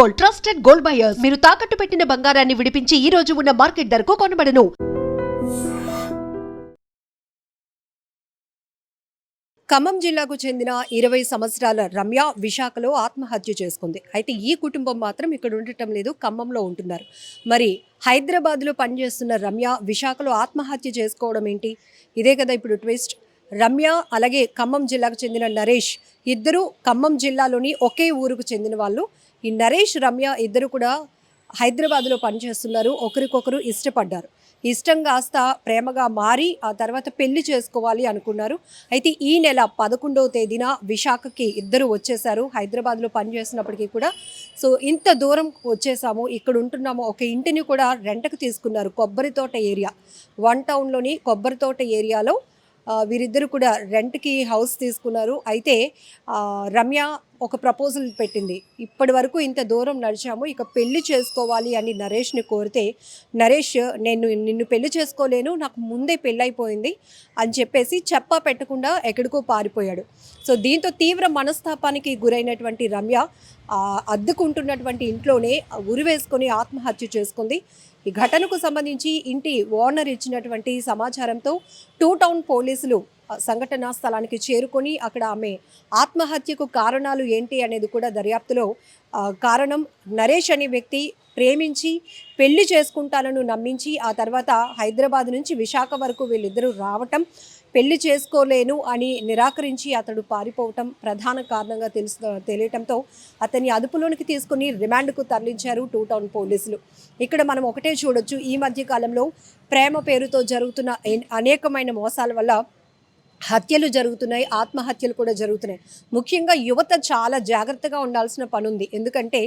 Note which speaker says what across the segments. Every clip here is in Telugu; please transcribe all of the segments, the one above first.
Speaker 1: Gold trusted gold buyers. మీరు తాకట్టు పెట్టిన బంగారాన్ని విడిపించి ఈ రోజు ఉన్న మార్కెట్ ధరకు కొనబడను.
Speaker 2: ఖమ్మం జిల్లాకు చెందిన ఇరవై సంవత్సరాల రమ్య విశాఖలో ఆత్మహత్య చేసుకుంది. అయితే ఈ కుటుంబం మాత్రం ఇక్కడ ఉండటం లేదు ఖమ్మంలో ఉంటున్నారు. మరి హైదరాబాద్లో పనిచేస్తున్న రమ్య విశాఖలో ఆత్మహత్య చేసుకోవడం ఏంటి? ఇదే కదా ఇప్పుడు ట్విస్ట్. రమ్య అలాగే ఖమ్మం జిల్లాకు చెందిన నరేష్ ఇద్దరు ఖమ్మం జిల్లాలోని ఒకే ఊరుకు చెందిన వాళ్ళు. ఈ నరేష్ రమ్య ఇద్దరు కూడా హైదరాబాద్లో పనిచేస్తున్నారు. ఒకరికొకరు ఇష్టపడ్డారు. ఇష్టం కాస్త ప్రేమగా మారి ఆ తర్వాత పెళ్ళి చేసుకోవాలి అనుకున్నారు. అయితే ఈ నెల పదకొండవ తేదీన విశాఖకి ఇద్దరు వచ్చేసారు హైదరాబాద్లో పనిచేసినప్పటికీ కూడా. సో ఇంత దూరం వచ్చేసాము. ఇక్కడ ఉంటున్నాము. ఒక ఇంటిని కూడా రెంటకు తీసుకున్నారు. కొబ్బరి తోట ఏరియా. వన్ టౌన్లోని కొబ్బరి తోట ఏరియాలో వీరిద్దరు కూడా రెంట్కి హౌస్ తీసుకున్నారు. అయితే రమ్య ఒక ప్రపోజల్ పెట్టింది. ఇప్పటి వరకు ఇంత దూరం నడిచాము ఇక పెళ్ళి చేసుకోవాలి అని నరేష్ని కోరితే నరేష్ నేను నిన్ను పెళ్ళి చేసుకోలేను నాకు ముందే పెళ్ళైపోయింది అని చెప్పేసి చెప్పా పెట్టకుండా ఎక్కడికో పారిపోయాడు. సో దీంతో తీవ్ర మనస్తాపానికి గురైనటువంటి రమ్య అద్దుకుంటున్నటువంటి అద్దెకుంటున్నటువంటి ఇంట్లోనే ఉరి వేసుకొని ఆత్మహత్య చేసుకుంది. ఈ ఘటనకు సంబంధించి ఇంటి ఓనర్ ఇచ్చినటువంటి సమాచారంతో టూ టౌన్ పోలీసులు సంఘటనా స్థలానికి చేరుకొని అక్కడ ఆమె ఆత్మహత్యకు కారణాలు ఏంటి అనేది కూడా దర్యాప్తులో కారణం నరేష్ అనే వ్యక్తి ప్రేమించి పెళ్ళి చేసుకుంటానని నమ్మించి ఆ తర్వాత హైదరాబాద్ నుంచి విశాఖ వరకు వీళ్ళిద్దరూ రావటం పెళ్ళి చేసుకోలేను అని నిరాకరించి అతడు పారిపోవటం ప్రధాన కారణంగా తెలుసు తెలియటంతో అతన్ని అదుపులోనికి తీసుకుని రిమాండ్కు తరలించారు టూ టౌన్ పోలీసులు. ఇక్కడ మనం ఒకటే చూడొచ్చు ఈ మధ్య కాలంలో ప్రేమ పేరుతో జరుగుతున్న అనేకమైన మోసాల వల్ల హత్యలు జరుగుతున్నాయి ఆత్మహత్యలు కూడా జరుగుతున్నాయి. ముఖ్యంగా యువత చాలా జాగ్రత్తగా ఉండాల్సిన పని ఉంది ఎందుకంటే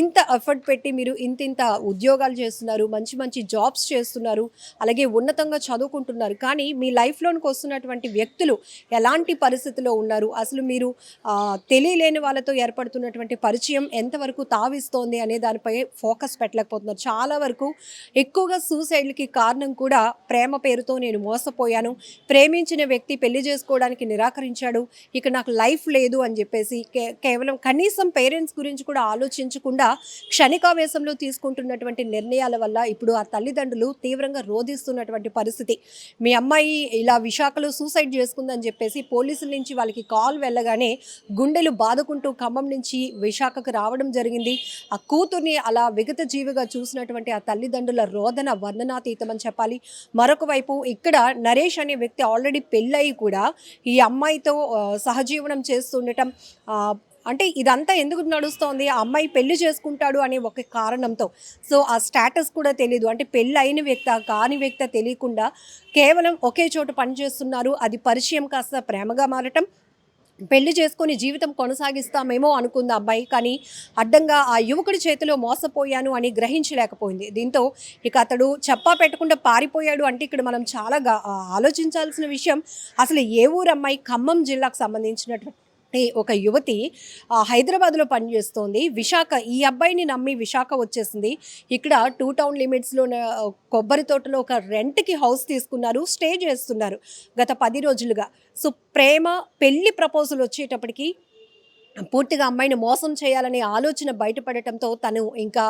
Speaker 2: ఇంత ఎఫర్ట్ పెట్టి మీరు ఇంత ఇంత ఉద్యోగాలు చేస్తున్నారు మంచి మంచి జాబ్స్ చేస్తున్నారు అలాగే ఉన్నతంగా చదువుకుంటున్నారు. కానీ మీ లైఫ్లోనికి వస్తున్నటువంటి వ్యక్తులు ఎలాంటి పరిస్థితిలో ఉన్నారు? అసలు మీరు తెలియలేని వాళ్ళతో ఏర్పడుతున్నటువంటి పరిచయం ఎంతవరకు తావిస్తోంది అనే దానిపై ఫోకస్ పెట్టలేకపోతున్నారు. చాలా వరకు ఎక్కువగా సూసైడ్లకి కారణం కూడా ప్రేమ పేరుతో నేను మోసపోయాను. ప్రేమించిన వ్యక్తి పెళ్ళి చేసుకోవడానికి నిరాకరించాడు. ఇక నాకు లైఫ్ లేదు అని చెప్పేసి కేవలం కనీసం పేరెంట్స్ గురించి కూడా ఆలోచించకుండా క్షణికావేశంలో తీసుకుంటున్నటువంటి నిర్ణయాల వల్ల ఇప్పుడు ఆ తల్లిదండ్రులు తీవ్రంగా రోధిస్తున్నటువంటి పరిస్థితి. మీ అమ్మాయి ఇలా విశాఖలో సూసైడ్ చేసుకుందని చెప్పేసి పోలీసుల నుంచి వాళ్ళకి కాల్ వెళ్ళగానే గుండెలు బాదుకుంటూ ఖమ్మం నుంచి విశాఖకు రావడం జరిగింది. ఆ కూతుర్ని అలా విగత జీవిగా చూసినటువంటి ఆ తల్లిదండ్రుల రోదన వర్ణనాతీతమని చెప్పాలి. మరొక వైపు ఇక్కడ నరేష్ అనే వ్యక్తి ఆల్రెడీ పెళ్ళయి కూడా ఈ అమ్మాయితో సహజీవనం చేస్తుండటం అంటే ఇదంతా ఎందుకు నడుస్తోంది? ఆ అమ్మాయి పెళ్ళి చేసుకుంటాడు అనే ఒక కారణంతో. సో ఆ స్టేటస్ కూడా తెలియదు అంటే పెళ్ళి అయిన వ్యక్త కాని వ్యక్త తెలియకుండా కేవలం ఒకే చోట పనిచేస్తున్నారు. అది పరిచయం కాస్త ప్రేమగా మారటం పెళ్ళి చేసుకుని జీవితం కొనసాగిస్తామేమో అనుకుంది అబ్బాయి కానీ అడ్డంగా ఆ యువకుడి చేతిలో మోసపోయాను అని గ్రహించలేకపోయింది. దీంతో ఇక అతడు చెప్పా పెట్టకుండా పారిపోయాడు అంటే ఇక్కడ మనం చాలా గా- ఆలోచించాల్సిన విషయం అసలు ఏ ఊరు అమ్మాయి ఖమ్మం జిల్లాకు సంబంధించినటువంటి ఒక యువతి హైదరాబాద్లో పనిచేస్తోంది. విశాఖ ఈ అబ్బాయిని నమ్మి విశాఖ వచ్చేసింది. ఇక్కడ టూ టౌన్ లిమిట్స్లో కొబ్బరి తోటలో ఒక రెంట్కి హౌస్ తీసుకున్నారు స్టే చేస్తున్నారు గత పది రోజులుగా. సో ప్రేమ పెళ్ళి ప్రపోజల్ వచ్చేటప్పటికి పూర్తిగా అమ్మాయిని మోసం చేయాలనే ఆలోచన బయటపడటంతో తను ఇంకా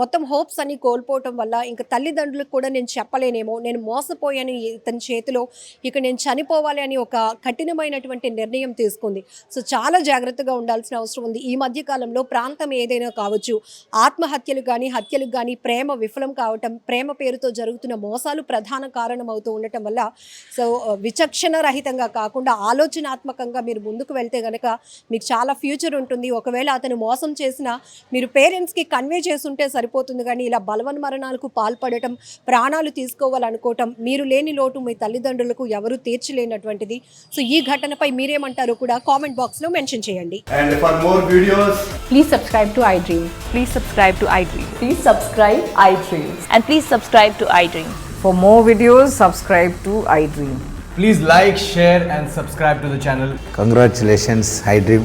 Speaker 2: మొత్తం హోప్స్ అన్ని కోల్పోవటం వల్ల ఇంకా తల్లిదండ్రులకు కూడా నేను చెప్పలేనేమో నేను మోసపోయాను ఇతని చేతిలో ఇక నేను చనిపోవాలి అని ఒక కఠినమైనటువంటి నిర్ణయం తీసుకుంది. సో చాలా జాగ్రత్తగా ఉండాల్సిన అవసరం ఉంది. ఈ మధ్య కాలంలో ప్రాంతం ఏదైనా కావచ్చు ఆత్మహత్యలు కానీ హత్యలు కానీ ప్రేమ విఫలం కావటం ప్రేమ పేరుతో జరుగుతున్న మోసాలు ప్రధాన కారణం అవుతూ ఉండటం వల్ల సో విచక్షణ రహితంగా కాకుండా ఆలోచనాత్మకంగా మీరు ముందుకు వెళ్తే కనుక మీకు చాలా ఫ్యూచర్ ఉంటుంది. ఒకవేళ అతను మోసం చేసిన మీరు పేరెంట్స్కి కన్వే చేస్తుంటే సరిపోతుంది. కానీ ఇలా బలవన్ మరణాలకు పాల్పడటం ప్రాణాలు తీసుకోవాలనుకోవటం మీరు లేని లోటు మీ తల్లిదండ్రులకు ఎవరు తీర్చలేనటువంటిది. సో ఈ ఘటనపై మీరేమంటారో కూడా కామెంట్ బాక్స్లో మెన్షన్ చేయండి.
Speaker 3: For more videos,
Speaker 4: subscribe to iDream.
Speaker 5: Please
Speaker 6: like, share and subscribe to the channel.
Speaker 7: Congratulations, iDream.